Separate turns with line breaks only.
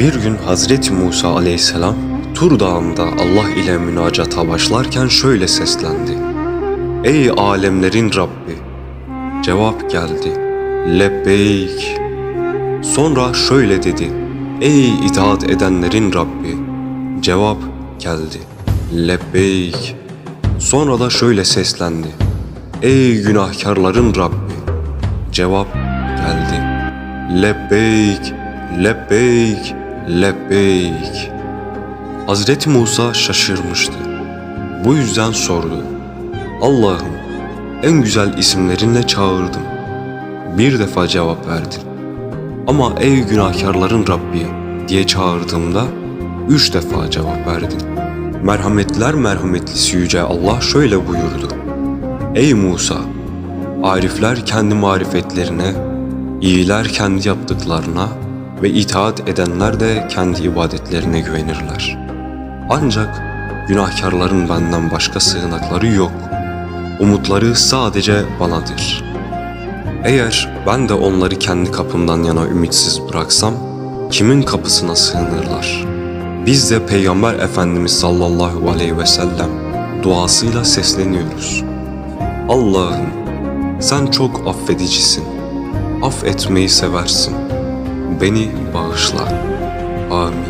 Bir gün Hazreti Musa aleyhisselam Tur Dağı'nda Allah ile münacata başlarken şöyle seslendi. Ey alemlerin Rabbi! Cevap geldi. Lebbeyk. Sonra şöyle dedi. Ey itaat edenlerin Rabbi! Cevap geldi. Lebbeyk. Sonra da şöyle seslendi. Ey günahkarların Rabbi! Cevap geldi. Lebbeyk, lebbeyk, lebbeyk. Hazreti Musa şaşırmıştı. Bu yüzden sordu. Allah'ım en güzel isimlerinle çağırdım. Bir defa cevap verdin. Ama ey günahkarların Rabbi diye çağırdığımda üç defa cevap verdin. Merhametler merhametlisi Yüce Allah şöyle buyurdu. Ey Musa! Arifler kendi marifetlerine, iyiler kendi yaptıklarına ve itaat edenler de kendi ibadetlerine güvenirler. Ancak günahkarların benden başka sığınakları yok. Umutları sadece banadır. Eğer ben de onları kendi kapımdan yana ümitsiz bıraksam, kimin kapısına sığınırlar? Biz de Peygamber Efendimiz sallallahu aleyhi ve sellem duasıyla sesleniyoruz. Allah'ım sen çok affedicisin. Affetmeyi seversin. Beni bağışla. Amin.